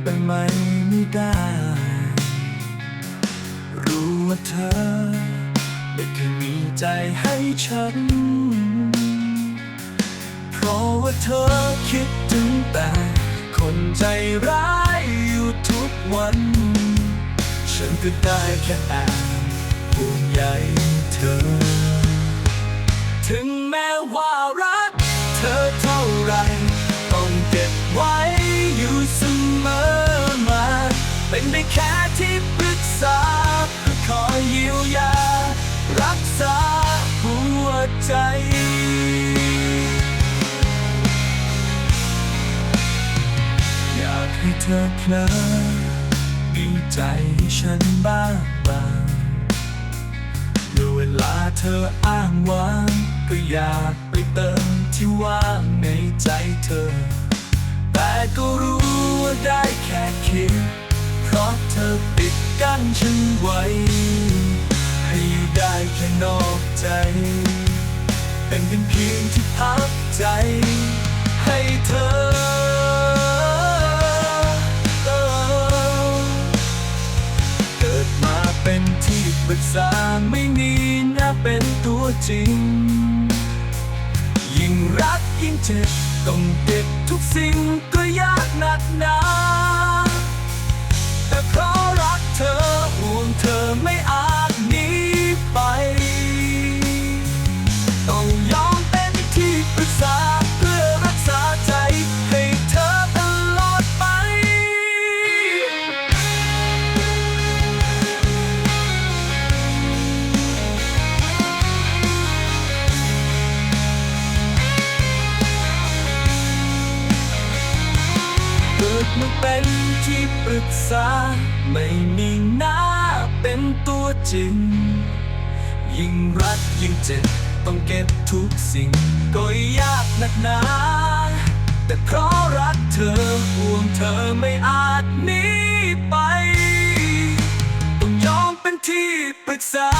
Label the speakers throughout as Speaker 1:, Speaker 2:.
Speaker 1: มันเป็นไปไม่ไม่ได้ รู้ว่าเธอ ไม่เคยมีใจให้ฉัน เพราะว่าเธอคิดถึงแต่ คนใจร้ายอยู่ทุกวัน ฉันก็ได้แค่แอบห่วงใยเธอ ถึงแม้ว่ารักเธอ อเพลอมีใจให้ฉันบ้างบางเมื่อเวลาเธออ้างว้างก็อยากไปเติมที่ว่างในใจเธอ แต่ก็รู้ว่าได้แค่คิด เพราะเธอปิดกั้นฉันไว้ ให้อยู่ได้แค่นอกใจ เป็นเพียงเพียงที่พักใจ ให้เธอ ปรึกษาไม่มีน่าเป็นตัวจริง ยิ่งรักยิ่งเจ็บต้องเก็บทุกสิ่งก็ยากหนักหนา เจ็บต้องเก็บทุกสิ่ง ก็ยากหนักหนาแต่เพราะรักเธอห่วงเธอไม่อาจหนีไป ต้องยอมเป็นที่ปรึกษา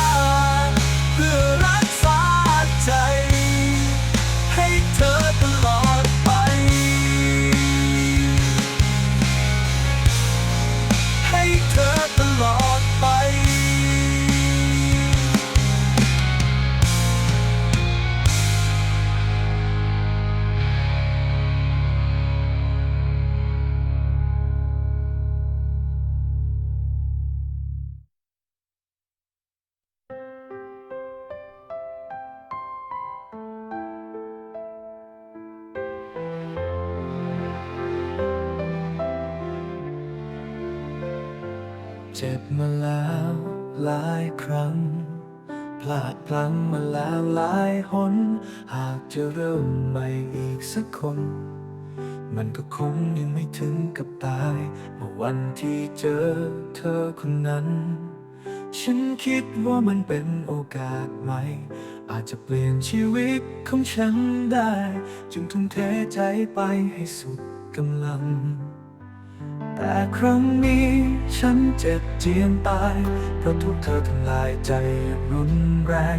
Speaker 1: เจ็บมาแล้วหลายครั้ง พลาดพลั้งมาแล้วหลายหน หากจะเริ่มใหม่อีกสักคน มันก็คงยังไม่ถึงกับตายเมื่อวันที่เจอเธอคนนั้น ฉันคิดว่ามันเป็นโอกาสใหม่ อาจจะเปลี่ยนชีวิตของฉันได้ จึงทุ่มเทใจไปให้สุดกำลัง แต่ครั้งนี้ฉันเจ็บเจียนตาย เพราะทุกเธอทำลายใจอย่างรุนแรง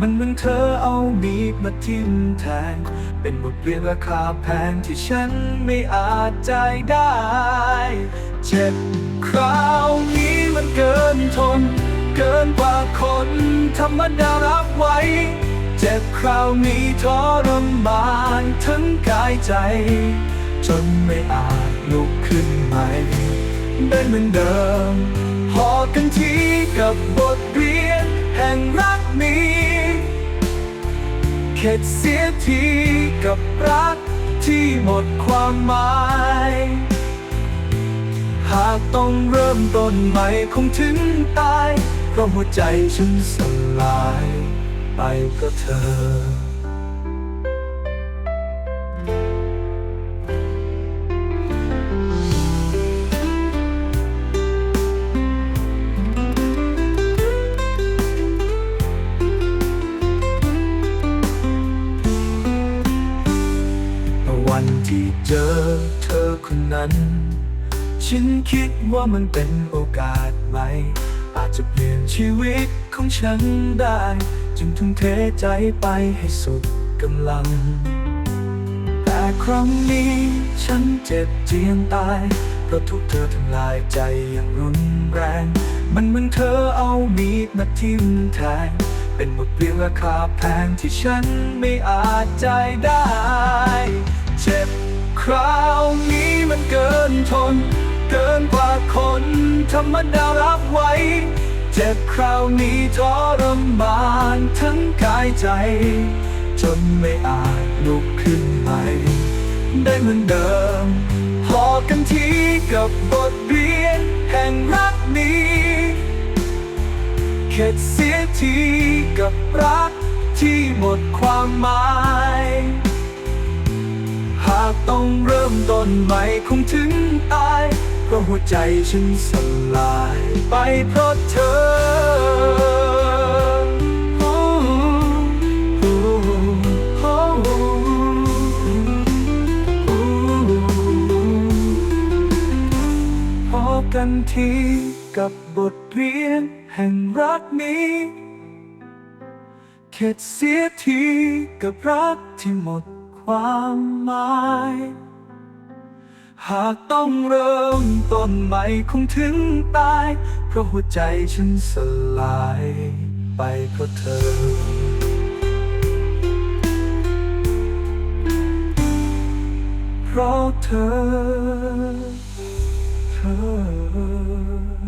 Speaker 1: มันเหมือนเธอเอามีดมาทิ่มแทง เป็นบทเรียนราคาแพงที่ฉันไม่อาจใจได้ เจ็บคราวนี้มันเกินทน เกินกว่าคนธรรมดารับไว้ เจ็บคราวนี้ทรมานทั้งกายใจ จนไม่อาจลุกขึ้นใหม่ ได้เหมือนเดิม พอกันทีกับบทเรียนแห่งรักนี้เข็ดเสียทีกับรักที่หมดความหมาย หากต้องเริ่มต้นใหม่คงถึงตาย เพราะหัวใจฉันสลาย ไปก็เธอ วันที่เจอเธอคนนั้น ฉันคิดว่ามันเป็นโอกาสใหม่ อาจจะเปลี่ยนชีวิตของฉันได้ จึงทุ่มเทใจไปให้สุดกำลัง แต่ครั้งนี้ฉันเจ็บเจียนตาย เพราะทุกเธอทำลายใจอย่างรุนแรง มันเหมือนเธอเอามีดมาทิ่มแทงเป็นบทเรียนราคาแพงที่ฉันไม่อาจใจได้ เจ็บ คราวนี้มันเกินทน เกินกว่าคนธรรมดารับไว้ เจ็บคราวนี้ทรมานทั้งกายใจ จนไม่อาจลุกขึ้นไปได้เหมือนเดิม พอกันทีกับบทเรียนแห่งรักนี้เข็ดเสียทีกับรักที่หมดความหมายากต้องเริ่มต้นใหม่คงถึงตายเพราะหัวใจฉันสลายไปเพราะเธอโอ้โอ้โอ้โอ้พบกันทีกับบทเรียนแห่งรักนี้เข็ดเสียทีกับรักที่หมด ความหมาย หากต้องเริ่มต้นใหม่คงถึงตาย เพราะหัวใจฉันสลาย ไปเพราะเธอเพราะเธอเธอ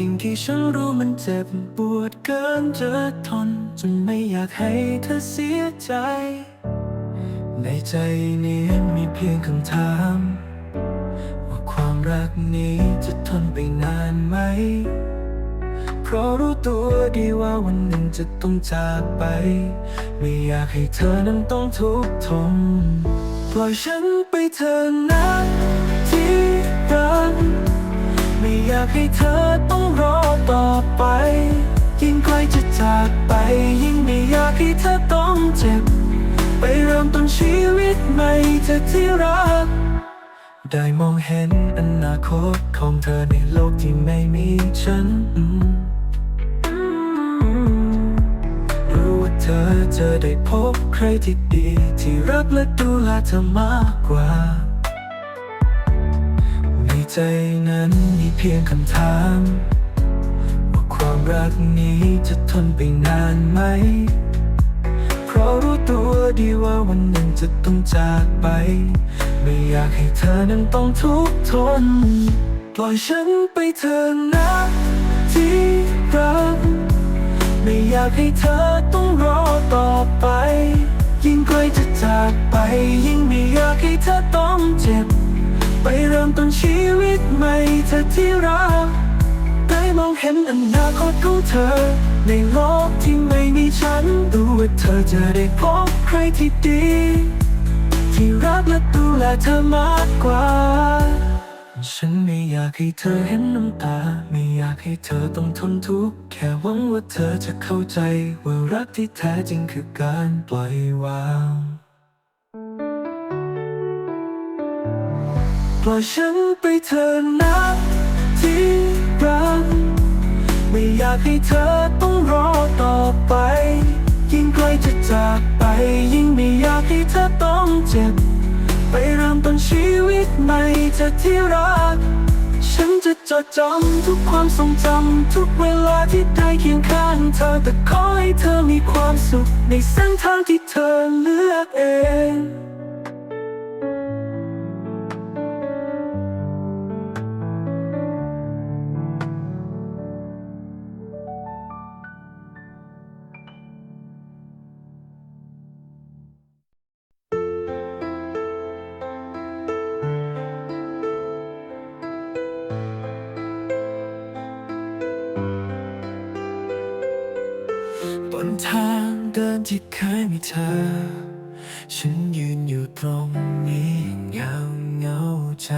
Speaker 1: ความจริงที่ฉันรู้มันเจ็บปวดเกินจะทน จนไม่อยากให้เธอเสียใจ ในใจนี้มีเพียงคำถาม ว่าความรักนี้จะทนไปนานไหม เพราะรู้ตัวดีว่าวันหนึ่งจะต้องจากไป ไม่อยากให้เธอนั้นต้องทุกข์ทนปล่อยฉันไปเถอะนะที่รัก ไม่อยากให้เธอต้องรอต่อไป ยิ่งใกล้จะจากไป ยิ่งไม่อยากให้เธอต้องเจ็บ ไปเริ่มต้นชีวิตใหม่เธอที่รัก ได้มองเห็นอนาคตของเธอในโลกที่ไม่มีฉันรู้ว่าเธอจะได้พบใครที่ดี ที่รักและดูแลเธอมากกว่า ใจนั้นมีเพียงคำถาม ว่าความรักนี้จะทนไปนานไหม เพราะรู้ตัวดีว่าวันหนึ่งจะต้องจากไป ไม่อยากให้เธอนั้นต้องทุกข์ทน ปล่อยฉันไปเถอะนะที่รัก ไม่อยากให้เธอต้องรอต่อไป ยิ่งใกล้จะจากไป ยิ่งไม่อยากให้เธอต้องเจ็บ ไปเริ่มต้นชีวิตใหม่เธอที่รักได้มองเห็นอนาคตของเธอ ในโลกที่ไม่มีฉันรู้ว่าเธอจะได้พบใครที่ดี ที่รักและดูแลเธอมากกว่า ฉันไม่อยากให้เธอเห็นน้ำตา ไม่อยากให้เธอต้องทนทุกข์แค่หวังว่าเธอจะเข้าใจ ว่ารักที่แท้จริงคือการปล่อยวาง ปล่อยฉันไปเถอะนะที่รักไม่อยากให้เธอต้องรอต่อไป ยิ่งใกล้จะจากไป ยิ่งไม่อยากให้เธอต้องเจ็บ ไปเริ่มต้นชีวิตใหม่เธอที่รัก ฉันจะจดจำทุกความทรงจำทุกเวลาที่ได้เคียงข้างเธอแต่ขอให้เธอมีความสุขในเส้นทางที่เธอเลือกเอง เดินที่เคยมีเธอ ฉันยืนอยู่ตรงนี้เงาเงาใจ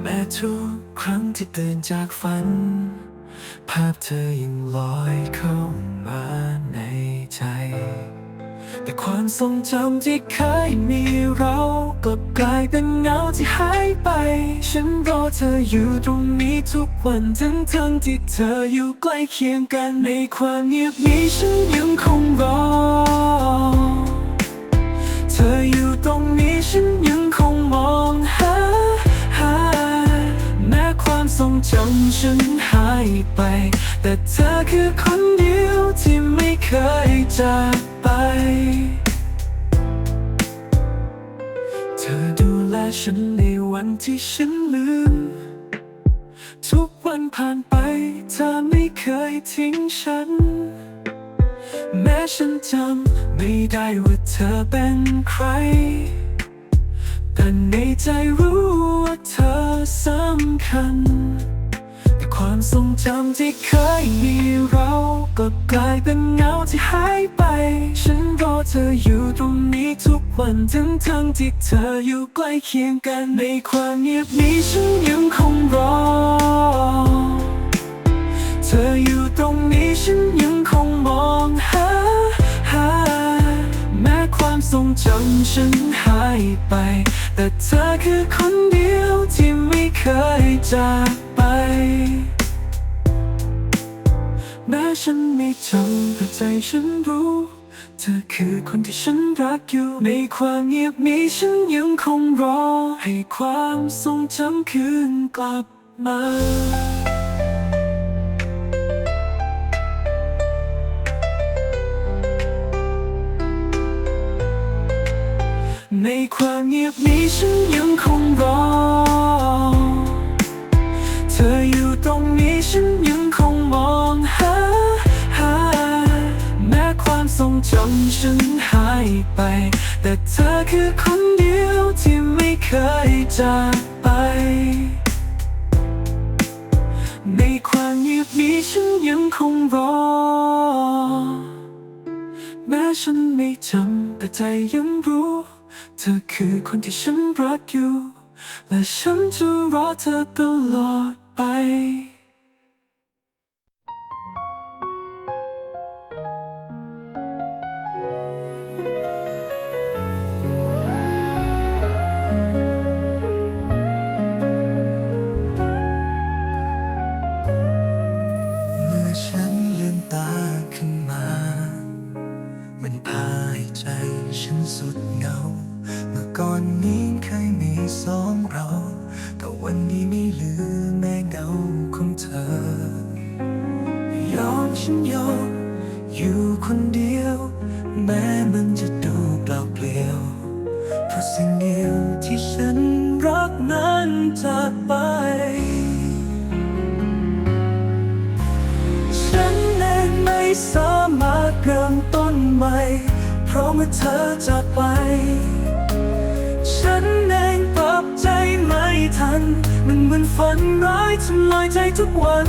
Speaker 1: แม้ทุกครั้งที่ตื่นจากฝัน ภาพเธอยังลอยเข้ามาในใจ แต่ความทรงจำที่เคยมีเรากลับกลายเป็นเงาที่หายไป ฉันรอเธออยู่ตรงนี้ทุกวันทั้งทั้งที่เธออยู่ใกล้เคียงกันในความเงียบนี้ฉันยังคงรอ เธออยู่ตรงนี้ฉันยังคงมองหาหาแม้ความทรงจำฉันหายไป แต่เธอคือคนเดียวที่ไม่ ยจากไป เธอดูแลฉันในวันที่ฉันลืม ทุกวันผ่านไป เธอไม่เคยทิ้งฉัน แม้ฉันจำไม่ได้ว่าเธอเป็นใคร แต่ในใจรู้ว่าเธอสำคัญ แต่ความทรงจำที่เคยมีเรา ก็กลายเป็นเงาที่หายไป ฉันรอเธออยู่ตรงนี้ทุกวันทั้งทั้งที่เธออยู่ใกล้เคียงกันในความเงียบนี้ฉันยังคงรอ เธออยู่ตรงนี้ฉันยังคงมองหาหาแม้ความทรงจำฉันหายไป แต่เธอคือคนเดียวที่ไม่เคยจาก แม้ฉันไม่จำแต่ใจฉันรู้ เธอคือคนที่ฉันรักอยู่ ในความเงียบนี้ฉันยังคงรอ ให้ความทรงจำคืนกลับมาในความเงียบนี้ฉันยังคงรอ เธออยู่ตรงนี้ฉันยังคงมองหาหาแม้ความทรงจำฉันหายไป แต่เธอคือคนเดียวที่ไม่เคยจากไป ในความเงียบนี้ฉันยังคงรอ แม้ฉันไม่จำแต่ใจยังรู้ เธอคือคนที่ฉันรักอยู่และฉันจะรอเธอตลอด ไปเมื่อฉันลืมตาขึ้นมามันพาใจฉันสุดเหงา เมื่อก่อนนี้เคยมีสองเรา ฝันร้ายทำลายใจทุกวัน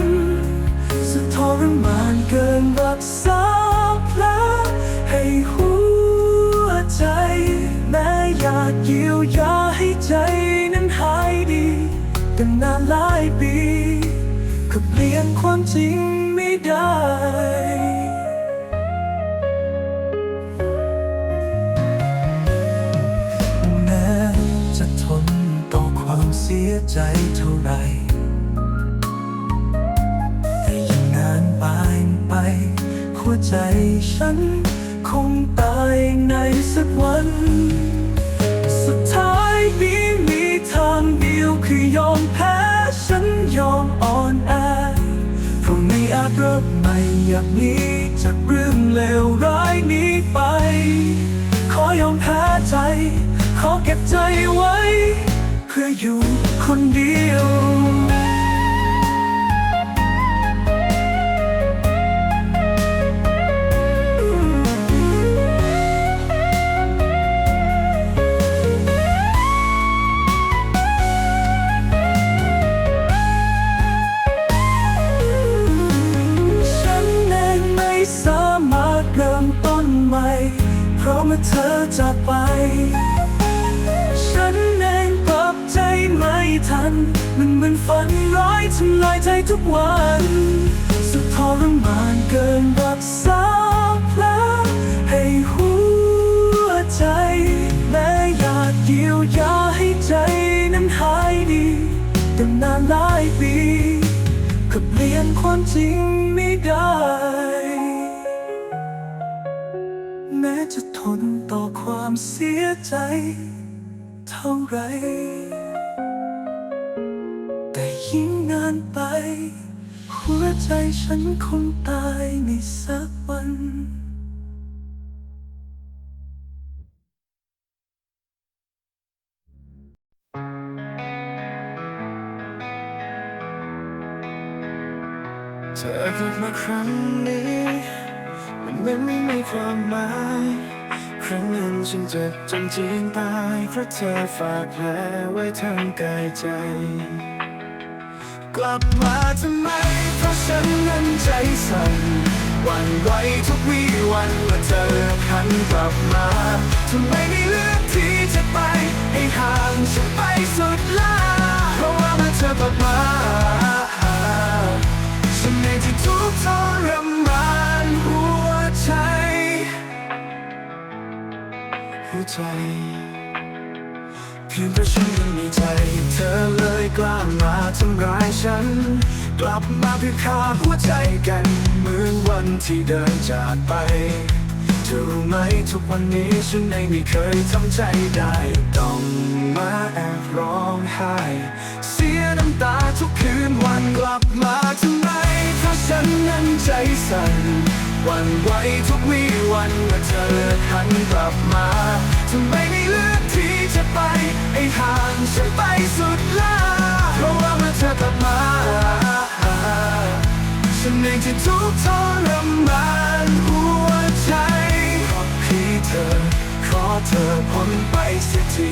Speaker 1: สุดทรมานเกินรักษาแผลให้หัวใจ แม้อยากเยียวยาให้ใจนั้นหายดีกันนานหลายปีก็เปลี่ยนความจริงไม่ได้ ใจเท่าไรแต่ยิ่งนานไปไป หัวใจฉัน คงตายในสักวัน สุดท้ายนี้มีทางเดียวคือยอมแพ้ ฉันยอมอ่อนแอเพราะไม่อาจเริ่มใหม่อย่างนี้จากเรื่องเลวร้ายนี้ไป ขอยอมแพ้ใจ ขอเก็บใจไว้ เพื่ออยู่ คนเดียว สียใจ เท่าไร แต่ยิ่งนานไป หัวใจฉันคงตายในสักวันเธอเกิดมาครั้งนี้ มันเหมือนไม่มีความหมาย ครั้งหนั้นฉันเจ็บจนจีนตายเพราะเธอฝากแผลไว้ทั้งกายใจ กลับมาทำไม เพราะฉันนั้นใจสั่นวันไหวทุกวี่วันเมื่อเธอหันกลับมาทำไมไม่เลือกที่จะไป ให้ห่างฉันไปสุดลา ฉัน กลับมาเพื่อฆ่าหัวใจกันเหมือนวันที่เดินจากไปเธอรู้ไหมทุกวันนี้ฉันเองไม่เคยทำใจได้ ต้องมาแอบร้องไห้ เสียน้ำตาทุกคืนวันกลับมาทำไมเพราะฉันนั้นใจสั่นวันไหวทุกวี่วันเมื่อเธอหันกลับมาทำไมไม่เลือกที่จะไปให้ห่างฉันไปสุดลาเพราะว่า เธอกลับมา ฉันเองที่ทุกทรมานหัวใจ ขอพี่เธอ ขอเธอพ้นไปเสียที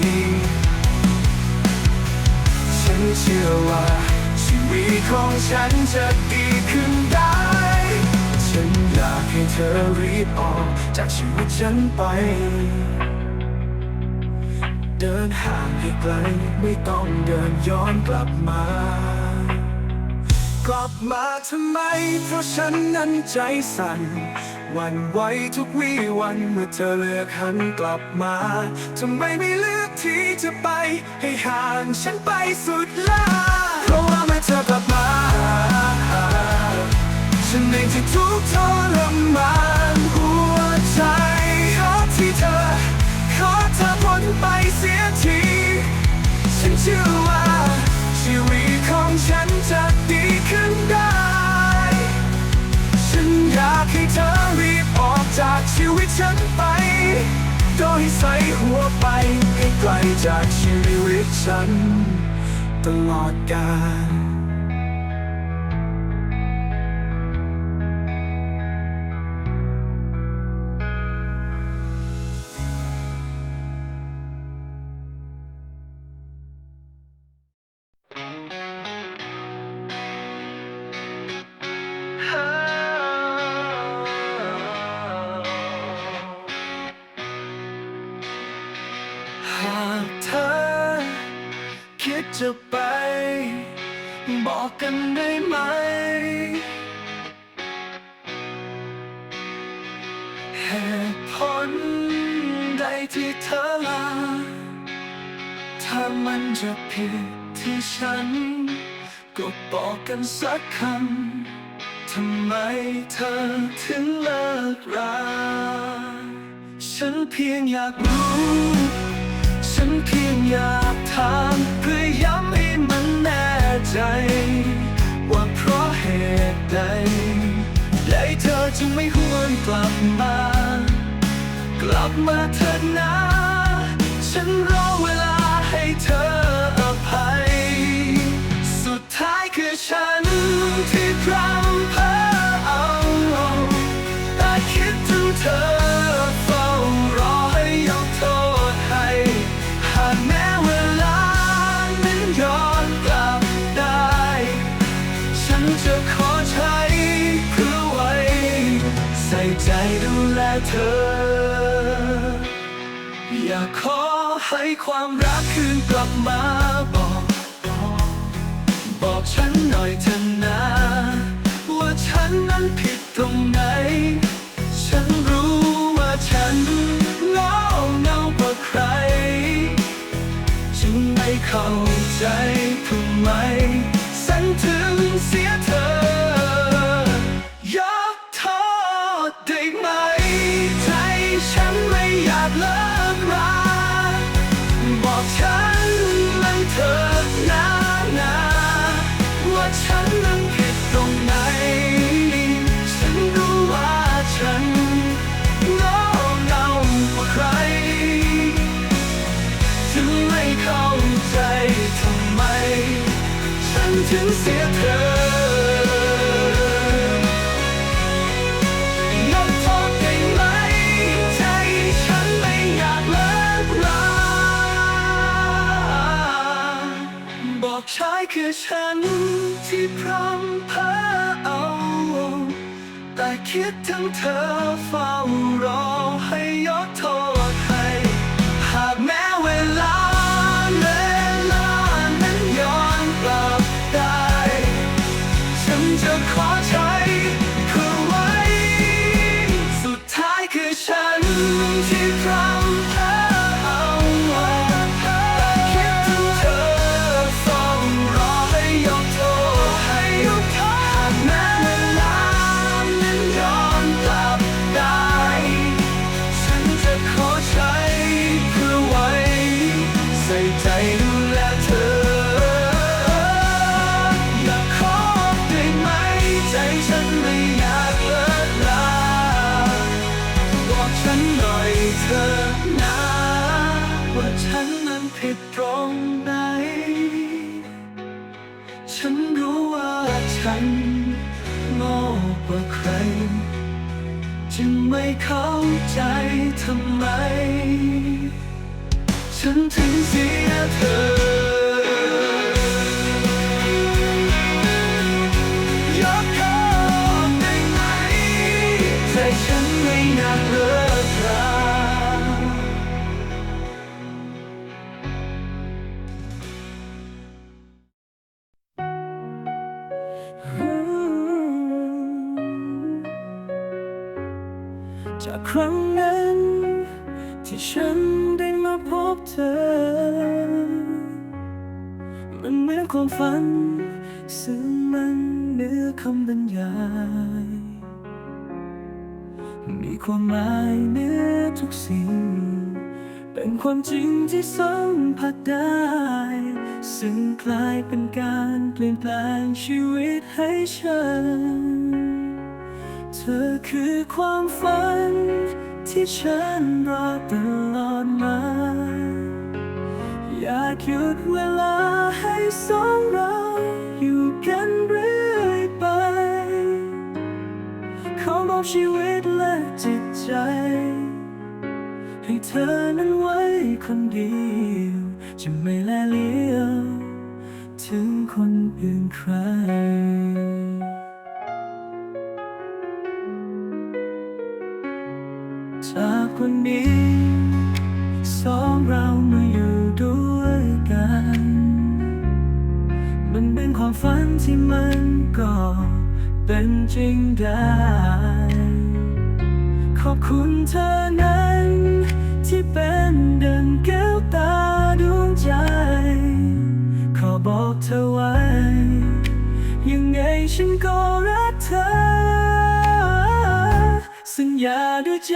Speaker 1: ฉันเชื่อว่าชีวิตของฉันจะดีขึ้นได้ ฉันอยากให้เธอรีบออกจากชีวิตฉันไป เดินห่างให้ไกล ไม่ต้องเดินย้อนกลับมา กลับมาทำไม เพราะฉันนั้นใจสั่นวันไหวทุกวี่วันเมื่อเธอเลือกหันกลับมาทำไมไม่เลือกที่จะไป ให้ห่างฉันไปสุดลาเพราะว่าเมื่อเธอกลับมา ฉันเองที่ทุกทรมาน ชื่อว่าชีวิตของฉันจะดีขึ้นได้ ฉันอยากให้เธอรีบออกจากชีวิตฉันไป โดยใส่หัวไปให้ไกลจากชีวิตฉัน ตลอดกาล จะไป บอกกันได้ไหม เหตุผลใดที่เธอลา ถ้ามันจะผิดที่ฉัน ก็บอกกันสักคำ ทำไมเธอถึงเลิกรา ฉันเพียงอยากรู้ ฉันเพียงอยากถามเพื่อย้ำให้มันแน่ใจ ว่าเพราะเหตุใดและเธอจึงไม่หวนกลับมา กลับมาเถิดนะ ฉันรอเวลาให้เธออภัย สุดท้ายคือฉันที่พรำ ให้ความรักคืนกลับมาบอก บอกฉันหน่อยเถอะนะ ว่าฉันนั้นผิดตรงไหน ฉันรู้ว่าฉันเงาเงากว่าใคร จึงไม่เข้าใจ อฉันที่พร้อมเพ้อเอา แต่คิดถึงเธอเฝ้ารอให้ ฉันโง่กว่าใคร จึงไม่เข้าใจทำไม ฉันถึงเสียเธอ คำบรรยาย มีความหมายเนือทุกสิ่ง เป็นความจริงที่สัมผัสได้ ซึ่งกลายเป็นการเปลี่ยนแปลงชีวิตให้ฉัน เธอคือความฝัน ที่ฉันรอตลอดมา อยากหยุดเวลาให้สองเรา ชีวิตและจิตใจ ให้เธอนั้นไว้คนเดียวจะไม่แลเลี้ยว ถึงคนอื่นใคร จากวันนี้ สองเรามาอยู่ด้วยกัน มันเป็นความฝันที่มันก็เป็นจริงได้ ขอบคุณเธอนั้น ที่เป็นดังแก้วตาดวงใจ ขอบอกเธอไว้ ยังไงฉันก็รักเธอ สัญญาด้วยใจ